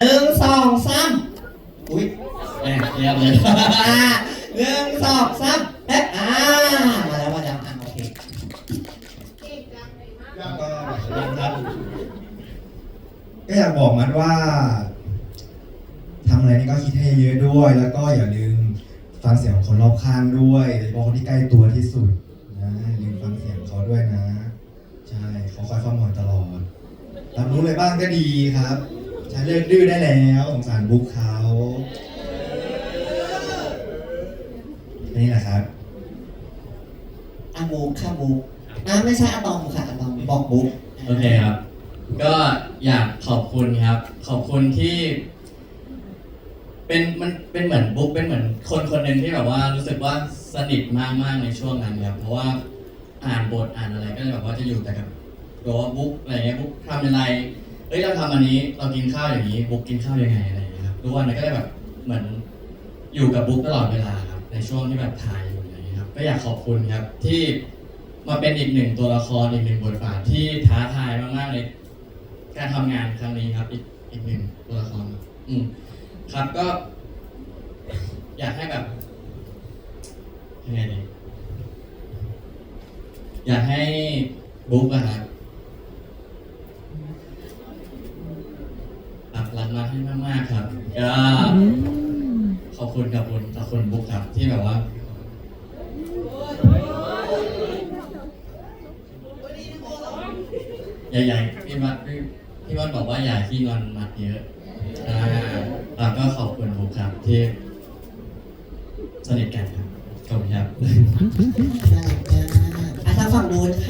หนึ่งสองสามอุ้ยแอบเรียบเลยหนึ่งสองสามเอ๊ะอ่ามาแล้วมาแล้วอะโอเคแล้วก็ครับก็อยากบอกมันว่าทำอะไรนี่ก็คิดให้เยอะด้วย แล้วก็อย่าลืมฟังเสียงของคนรอบข้างด้วยโดยเฉพาะคนที่ใกล้ตัวที่สุดนะอย่าลืมฟังเสียงเขาด้วยนะ ใช่เขาคอยฟังหมดตลอดรับรู้เลยบ้างก็ดีครับ ใช้เลิกดื้อได้แล้วสงสารบุ๊กเขานี่แหละครับ อามูค่ะมูอ่าไม่ใช่อะตอมค่ะอะตอมบอกบุ๊กโอเคครับ ก็อยากขอบคุณครับ ขอบคุณที่ เป็นมันเป็นเหมือนบุ๊กเป็นเหมือนคนคนหนึ่งที่แบบว่ารู้สึกว่าสนิทมากมากๆในช่วงนั้นครับเพราะว่าอ่านบทอ่านอะไรก็แบบว่าจะอยู่แต่กับตัวว่าบุ๊กอะไรเงี้ยบุ๊กทำอะไร เอ้ยเราทำอันนี้เรากินข้าวอย่างนี้บุ๊กกินข้าวยังไงอะไรอย่างเงี้ยครับทุกวันนี้ก็เลยแบบเหมือนอยู่กับบุ๊กตลอดเวลาครับในช่วงที่แบบถ่ายอยู่อะไรอย่างเงี้ยครับก็อยากขอบคุณครับที่มาเป็นอีกหนึ่งตัวละครอีกหนึ่งบทบาทที่ท้าทายมากๆในการทำงานครั้งนี้ครับ อีกอีกหนึ่งตัวละครครับอืมครับก็ อยากให้แบบยังไงดีอยากให้บุ๊กอะครับ อักรันมาให้มากๆครับก็ขอบคุณกับคุณขอบคุณบุกครับที่แบบว่าใหญ่ๆพี่มัดพี่พี่มัดบอกว่าอย่าขี้งอนมัดเยอะอ่าอ่าก็ขอบคุณบุกครับที่สนิทกันครับขอบคุณครับน่ารักมากอะทางฝั่งนู้นค่ะ